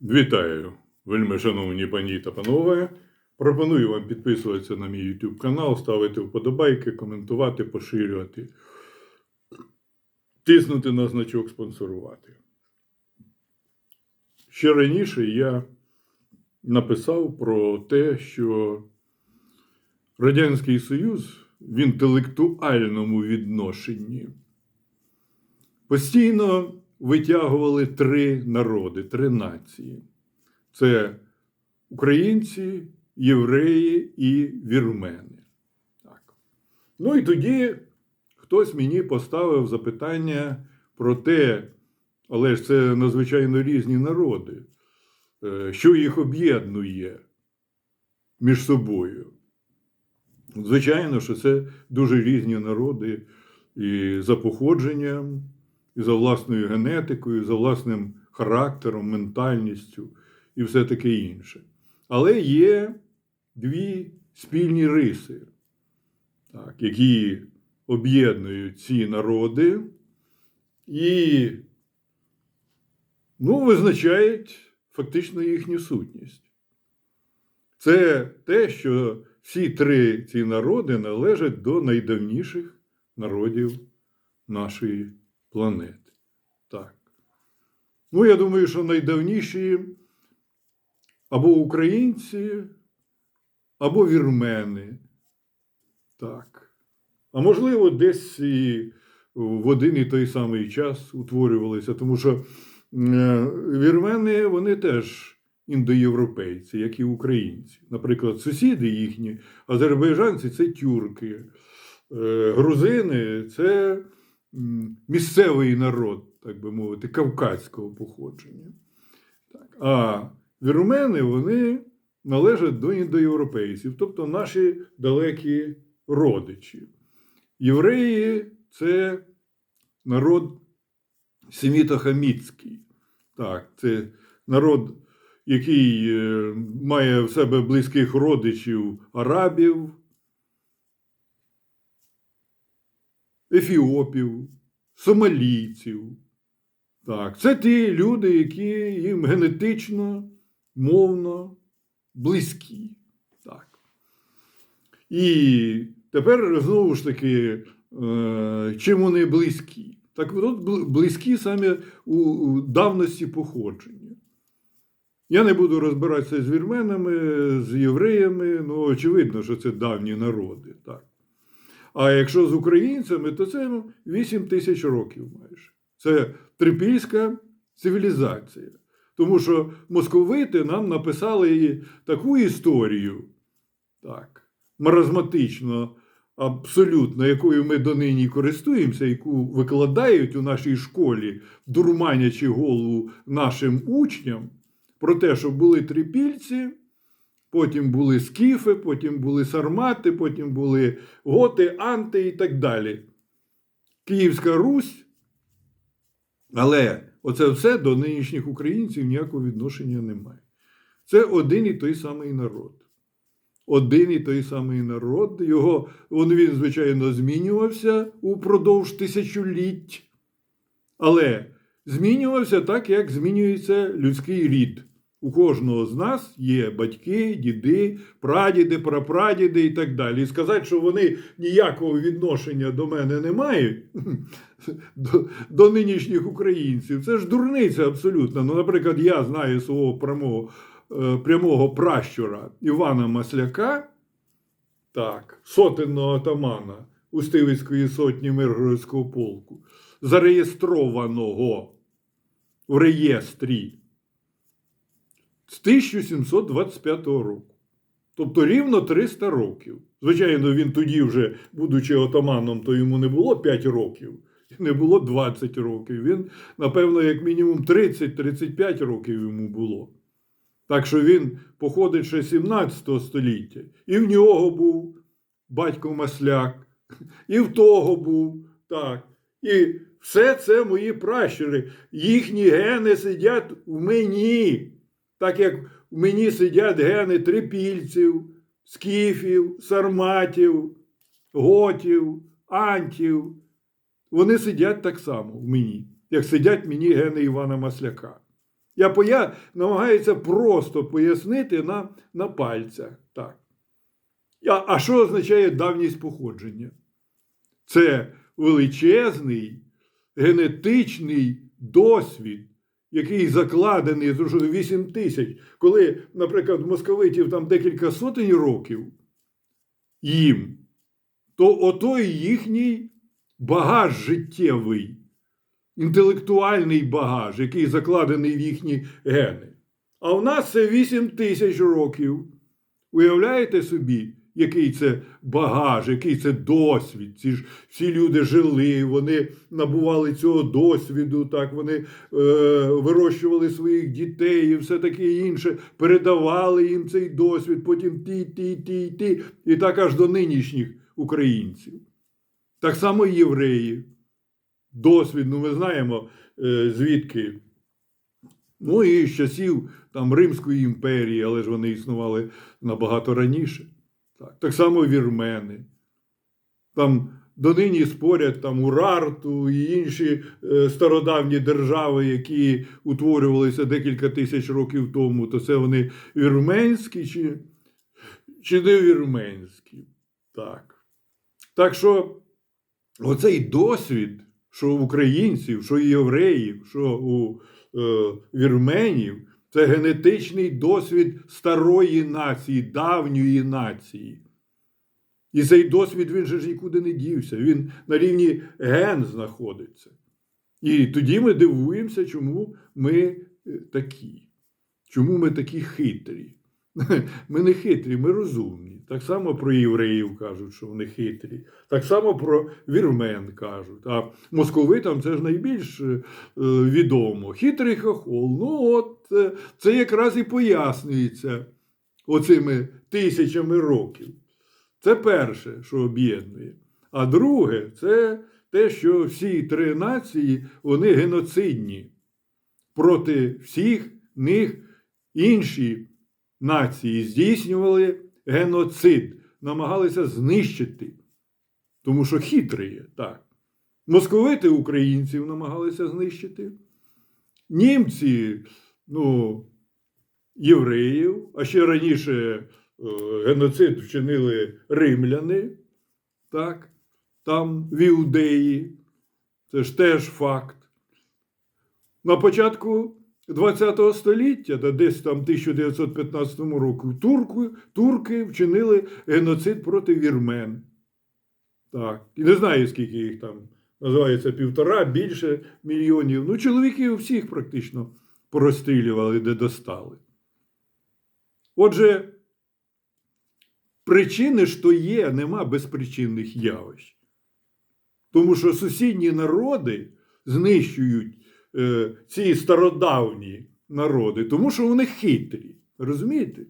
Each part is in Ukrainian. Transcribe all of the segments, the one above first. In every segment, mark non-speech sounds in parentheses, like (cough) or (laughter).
Вітаю, вельми шановні пані та панове. Пропоную вам підписуватися на мій YouTube канал, ставити вподобайки, коментувати, поширювати, тиснути на значок спонсорувати. Ще раніше я написав про те, що Радянський Союз в інтелектуальному відношенні постійно витягували три народи, три нації: це українці, євреї і вірмени. Так. Ну і тоді хтось мені поставив запитання про те, але ж це надзвичайно різні народи, е, що їх об'єднує між собою. Звичайно, що це дуже різні народи і за походженням, і за власною генетикою, і за власним характером, ментальністю і все таке інше. Але є дві спільні риси, так, які об'єднують ці народи і ну, визначають фактично їхню сутність. Це те, що всі три ці народи належать до найдавніших народів нашої планети. Так. Ну, я думаю, що найдавніші або українці, або вірмени. Так. А можливо, десь і в один і той самий час утворювалися, тому що е, вірмени вони теж індоєвропейці, як і українці. Наприклад, сусіди їхні, азербайджанці це тюрки, е, грузини це місцевий народ, так би мовити, кавказького походження. Так. А вірмени вони належать до індоєвропейців, тобто наші далекі родичі. Євреї це народ семітохамітський. Так, це народ, який е, має в себе близьких родичів арабів, ефіопів, сомалійців. Так, це ті люди, які їм генетично, мовно близькі. Так. І тепер знову ж таки, е, чим вони близькі? Так от близькі саме у, давності походження. Я не буду розбиратися з вірменами, з євреями, ну, очевидно, що це давні народи. Так. А якщо з українцями, то це 8 тисяч років майже. Це трипільська цивілізація. Тому що московити нам написали і таку історію, так, маразматично, абсолютно, якою ми донині користуємося, яку викладають у нашій школі, дурманячи голову нашим учням, про те, що були трипільці, потім були скіфи, потім були сармати, потім були готи, анти і так далі. Київська Русь. Але оце все до нинішніх українців ніякого відношення немає. Це один і той самий народ. Один і той самий народ. Його, он, він, звичайно, змінювався упродовж тисячоліть. Але змінювався так, як змінюється людський рід. У кожного з нас є батьки, діди, прадіди, прапрадіди і так далі. І сказати, що вони ніякого відношення до мене не мають, (laughs) до, до нинішніх українців, це ж дурниця абсолютно. Ну, наприклад, я знаю свого прямого, е, прямого пращура Івана Масляка, так, сотенного атамана Устивицької сотні Миргородського полку, зареєстрованого в реєстрі з 1725 року. Тобто рівно 300 років. Звичайно, він тоді, вже, будучи отаманом, то йому не було 5 років, не було 20 років. Він, напевно, як мінімум 30-35 років йому було. Так що він походить ще 17 століття. І в нього був батько Масляк, і в того був. так. І все це мої пращури. Їхні гени сидять в мені. Так як в мені сидять гени трипільців, скіфів, сарматів, готів, антів. Вони сидять так само в мені, як сидять мені гени Івана Масляка. Я поя... намагаюся просто пояснити на, на пальцях. Так. А, а що означає давність походження? Це величезний генетичний досвід, який закладений з 8 тисяч. Коли, наприклад, московитів там декілька сотень років їм, то отой їхній багаж життєвий, інтелектуальний багаж, який закладений в їхні гени. А в нас це 8 тисяч років. Уявляєте собі, який це багаж, який це досвід? Ці ж всі люди жили, вони набували цього досвіду, так вони е, вирощували своїх дітей і все таке інше, передавали їм цей досвід, потім ті, ті, ті, ті, і так аж до нинішніх українців. Так само і євреї. Досвід, ну ми знаємо, е, звідки. Ну і з часів там Римської імперії, але ж вони існували набагато раніше. Так, так само вірмени. Там донині спорять там Урарту і інші е, стародавні держави, які утворювалися декілька тисяч років тому, то це вони вірменські чи, чи не вірменські. Так. Так що оцей досвід, що у українців, що у євреїв, що у е, вірменів, це генетичний досвід старої нації, давньої нації. І цей досвід він же ж нікуди не дівся. Він на рівні ген знаходиться. І тоді ми дивуємося, чому ми е, такі. Чому ми такі хитрі. (laughs) Ми не хитрі, ми розумні. Так само про євреїв кажуть, що вони хитрі. Так само про вірмен кажуть. А московитам це ж найбільш е, відомо. Хитрий хохол. Ну, от е, це якраз і пояснюється оцими тисячами років. Це перше, що об'єднує. А друге, це те, що всі три нації вони геноцидні проти всіх них інші нації здійснювали геноцид, намагалися знищити. Тому що хитрі є, так. Московити українців намагалися знищити. Німці, ну, євреїв, а ще раніше е, геноцид вчинили римляни, так, там в Іудеї. Це ж теж факт. На початку ХХ століття, та десь там 1915 року, турку, турки вчинили геноцид проти вірмен. Так. І не знаю, скільки їх там називається півтора, більше мільйонів. Ну, чоловіків всіх практично порозстрілювали, де достали. Отже, причини ж то є, нема безпричинних явищ. Тому що сусідні народи знищують е, ці стародавні народи, тому що вони хитрі. Розумієте?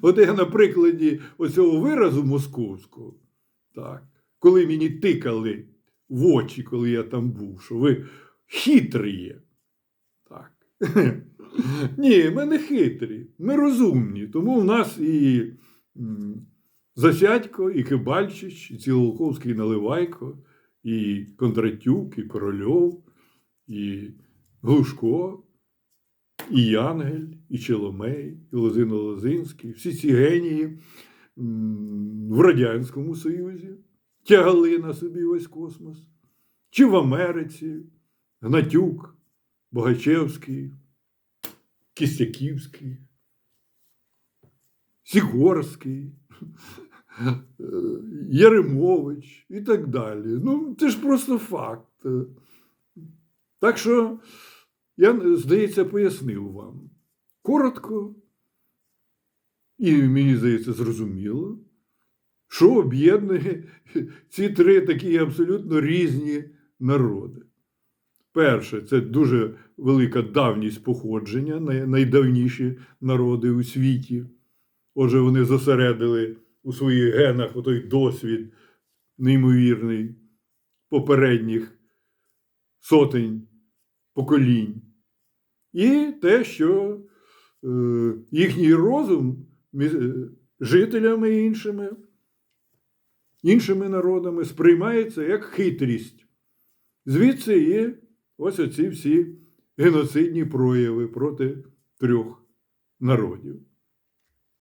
От я на прикладі оцього виразу московського, так, коли мені тикали в очі, коли я там був, що ви хитрі є. Так. (laughs) Ні, ми не хитрі, ми розумні. Тому в нас і Засядько, і Кибальчич, і Цілолковський Наливайко, і Кондратюк, і Корольов, і Глушко, і Янгель, і Челомей, і Лозино Лозинський, всі ці генії в Радянському Союзі тягали на собі весь космос, чи в Америці, Гнатюк, Богачевський, Кістяківський, Сікорський, (laughs) Яремович і так далі. Ну, це ж просто факт. Так що, я, здається, пояснив вам коротко, і мені здається, зрозуміло, що об'єднує (laughs) ці три такі абсолютно різні народи. Перше, це дуже велика давність походження, найдавніші народи у світі. Отже, вони зосередили у своїх генах отой досвід неймовірний попередніх сотень поколінь. І те, що е, їхній розум е, жителями іншими, іншими народами сприймається як хитрість. Звідси є ось оці всі геноцидні прояви проти трьох народів.